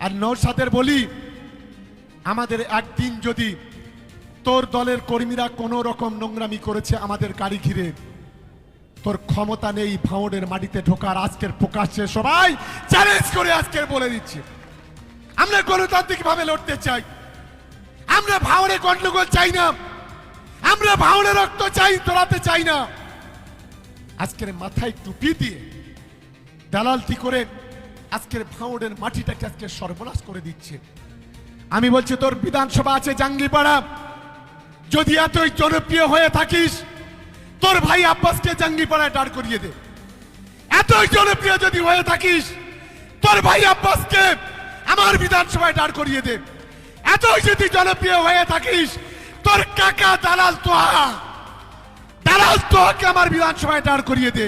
আর নৌসাদের বলি, আমাদের একদিন যদি তোর দলের কর্মীরা কোনো রকম নোংরামি করেছে আমাদের গাড়ি ঘিরে, তোর ক্ষমতা নেই ভাঁড়ের মাটিতে ঢোকার, আজকের প্রকাশ্যে সবাই চ্যালেঞ্জ করে আজকের বলে দিচ্ছে। আমরা গণতান্ত্রিক ভাবে লড়তে চাই। আমরা ভাঁড়ে গন্ডগোল চাই না। আমরা ভাঁড়ে রক্ত চাই, তোলাতে চাই না। আজকের মাথায় টুপি দিয়ে, দালালতি করে আজকের ভাঙড়ের মাটিটাকে আজকে সর্বনাশ করে দিচ্ছে। আমি বলছি, তোর বিধানসভা আছে জাঙ্গিপাড়া। যদি এতই জনপ্রিয় হয়ে থাকিস, তোর ভাই আব্বাসকে জাঙ্গিপাড়ায় দাঁড় করিয়ে দে। এতই জনপ্রিয় যদি হয়ে থাকিস, তোর ভাই আব্বাসকে আমার বিধানসভায় দাঁড় করিয়ে দে। এতই যদি জনপ্রিয় হয়ে থাকিস, তোর কাকা দালাল তোহা, দালাল তোহাকে আমার বিধানসভায় দাঁড় করিয়ে দে।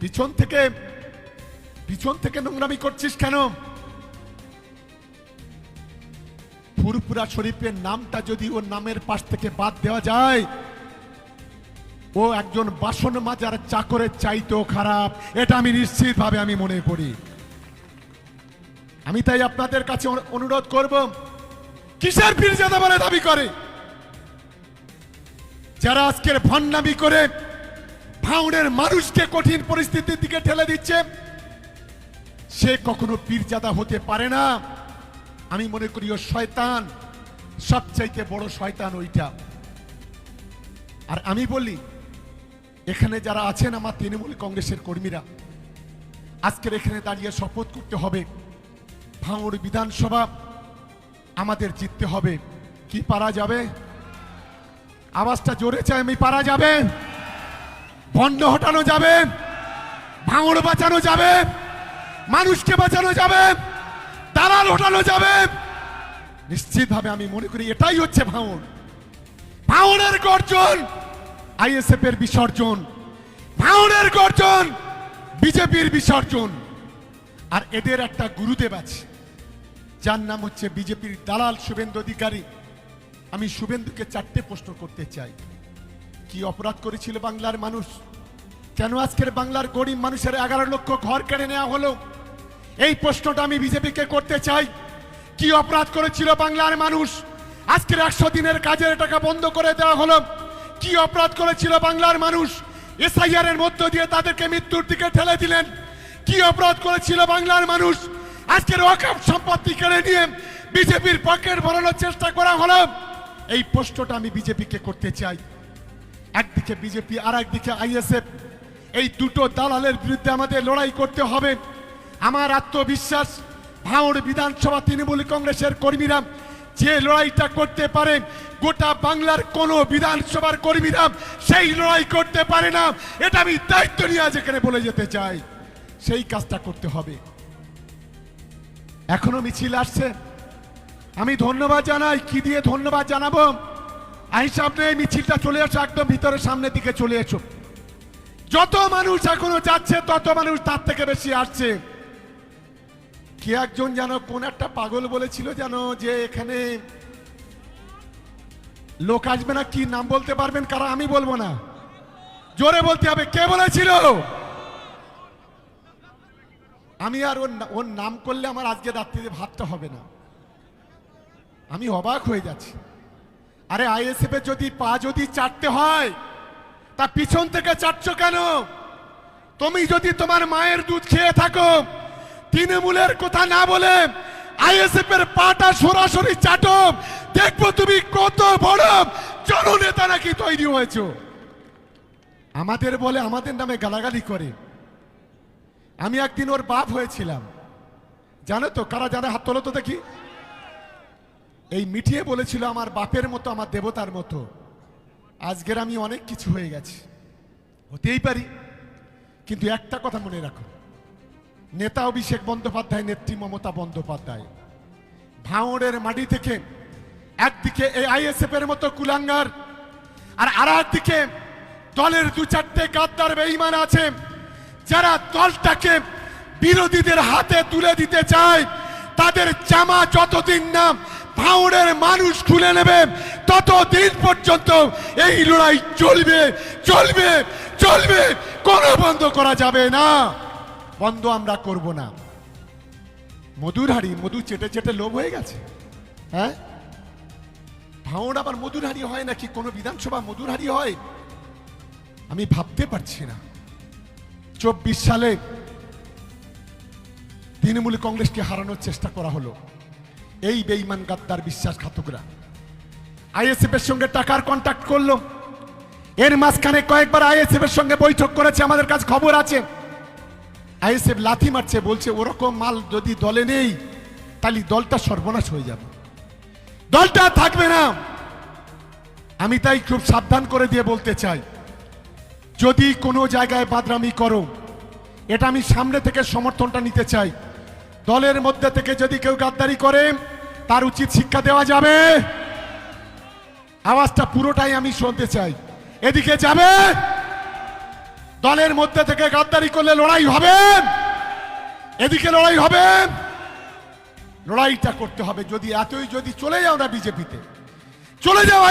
পিছন থেকে পিছন থেকে নোংরামি করছিস কেন? ফুরপুরা শরীফের নামটা যদি ওর নামের পাশ থেকে বাদ দেওয়া যায়, ও একজন বাসন মাজার চাকরের চাইতেও খারাপ। এটা আমি নিশ্চিতভাবে আমি মনে করি। আমি তাই আপনাদের কাছে অনুরোধ করব, কিসের পীরজাদা বলে দাবি করে? যারা আজকের ভণ্ডামি করে ভাউনের মানুষকে কঠিন পরিস্থিতির দিকে ঠেলে দিচ্ছে সে কখনো পীরজাদা হতে পারে না। আমি মনে করি ও শয়তান। সবচাইতে বড় শয়তান ওইটা। আর আমি বলি, এখানে যারা আছেন আমার তৃণমূল কংগ্রেসের কর্মীরা, আজকের এখানে দাঁড়িয়ে শপথ করতে হবে। ভাঙড় বিধানসভা আমাদের জিততে হবে। কি পারা যাবে? আওয়াজটা জোরে চাই, আমি পারা যাবে। ভণ্ড হটানো যাবে। ভাঙড় বাঁচানো যাবে। মানুষকে বাঁচানো যাবে, দালাল হটানো যাবে। নিশ্চিতভাবে আমি মনে করি এটাই হচ্ছে ভাঙড় ভাঙড়ের গর্জন, আইএসএফ এর বিসর্জন। ভাঙড়ের গর্জন, বিজেপির বিসর্জন। আর এদের একটা গুরুদেব আছে, যার নাম হচ্ছে বিজেপির দালাল শুভেন্দু অধিকারী। আমি শুভেন্দুকে চারটে প্রশ্ন করতে চাই। কি অপরাধ করেছিল বাংলার মানুষ? কেন আজকের বাংলার গরিব মানুষের এগারো লক্ষ ঘর কেড়ে নেওয়া হলো? এই প্রশ্নটা আমি বিজেপিকে করতে চাই। কি অপরাধ করেছিল বাংলার মানুষ? আজকের একশো দিনের কাজের টাকা বন্ধ করে দেওয়া হলো। কি অপরাধ করেছিল বাংলার মানুষ? এসআইআর এর মধ্য দিয়ে তাদেরকে মৃত্যুর দিকে ঠেলে দিলেন। কি অপরাধ করেছিল বাংলার মানুষ? আজকের ওয়াকাপ সম্পত্তি কেড়ে নিয়ে বিজেপির পকেট ভরানোর চেষ্টা করা হলো। এই প্রশ্নটা আমি বিজেপিকে করতে চাই। একদিকে বিজেপি আর একদিকে আইএসএফ। এই দুটো দালালের বিরুদ্ধে আমাদের লড়াই করতে হবে। আমার আত্মবিশ্বাস, ভাঙড় বিধানসভা তৃণমূল কংগ্রেসের কর্মীরা যে লড়াইটা করতে পারে, গোটা বাংলার কোন বিধানসভার কর্মীরা সেই লড়াই করতে পারে না। এটা আমি দায়িত্ব নিয়ে আজ এখানে বলে যেতে চাই। সেই কাজটা করতে হবে। এখনও মিছিল আসছে। আমি ধন্যবাদ জানাই। কি দিয়ে ধন্যবাদ জানাব? আইসাব নেই মিছিলটা চলে এসো, একদম ভিতরে সামনের দিকে চলে এসো। যত মানুষ এখনও যাচ্ছে, তত মানুষ তার থেকে বেশি আসছে। কে একজন যেন কোন একটা পাগল বলেছিল যেন যে এখানে লোক আসবে না? কি নাম বলতে পারবেন? কারা? আমি বলব না। জোরে বলতে হবে। কে বলেছিল? আমি আর ওর ওর নাম করলে আমার আজকে রাত্রিতে ভাতটা হবে না। আমি অবাক হয়ে যাচ্ছি। আরে আইএসএফ এর যদি পা যদি চাটতে হয়, তা পিছন থেকে চাটছো কেন? তুমি যদি তোমার মায়ের দুধ খেয়ে থাকো তৃণমূলের কথা না বলে আইএসএফ এর পাটা সরাসরি চাটো দেখব তুমি কত বড় জননেতা নাকি তৈরি হয়েছো। আমাদের বলে আমাদের নামে গালাগালি করে। আমি একদিন ওর বাপ হয়েছিলাম। জানো তো, কারা জানে হাত তোলো তো দেখি। এই মিঠিয়ে বলেছিল আমার বাপের মতো, আমার দেবতার মতো। আজকের আমি অনেক কিছু হয়ে গেছি। হতেই পারি। কিন্তু একটা কথা মনে রাখো। নেতা অভিষেক বন্দ্যোপাধ্যায়, নেত্রী মমতা বন্দ্যোপাধ্যায়। ভাঙড়ের মাটি থেকে একদিকে এই আইএসএফ এর মতো কুলাঙ্গার, আর আর একদিকে দলের দু চারটে গাদ্দার বেঈমান আছে, যারা দলটাকে বিরোধীদের হাতে তুলে দিতে চায়, তাদের জামা যতদিন না ভাঙড়ের মানুষ খুলে নেবে, ততদিন পর্যন্ত এই লড়াই চলবে চলবে চলবে, কোনো বন্ধ করা যাবে না। বন্ধ আমরা করব না। মধুর হাড়ি মধু চেটে চেটে লোভ হয়ে গেছে। হ্যাঁ? ভাঙড় আবার মধুর হাড়ি হয় নাকি? কোনো বিধানসভা মধুর হাড়ি হয়? আমি ভাবতে পারছি না। চব্বিশ সালে তৃণমূল কংগ্রেসকে হারানোর চেষ্টা করা হলো। এই বেইমান গাদ্দার বিশ্বাসঘাতকরা। আইএসএফ এর সঙ্গে টাকার কন্ট্যাক্ট করল। এর মাঝখানে কয়েকবার আইএসএফ এর সঙ্গে বৈঠক করেছে, আমাদের কাছে খবর আছে। আইএসএফ লাথি মারছে, বলছে, ওরকম মাল যদি দলে নেই, তাহলে দলটা সর্বনাশ হয়ে যাবে। দলটা থাকবে না। আমি তাই খুব সাবধান করে দিয়ে বলতে চাই, যদি কোনো জায়গায় বাদরামি করো, এটা আমি সামনে থেকে সমর্থনটা নিতে চাই। দলের মধ্যে থেকে যদি কেউ গাদ্দারি করে, তার উচিত শিক্ষা দেওয়া যাবে। আওয়াজটা পুরোটাই আমি শুনতে চাই। এদিকে যাবে। দলের মধ্যে থেকে গাদ্দারি করলে লড়াই হবে। এদিকে লড়াই হবে। লড়াইটা করতে হবে। যদি এতই যদি চলে যাও না বিজেপিতে, চলে যাও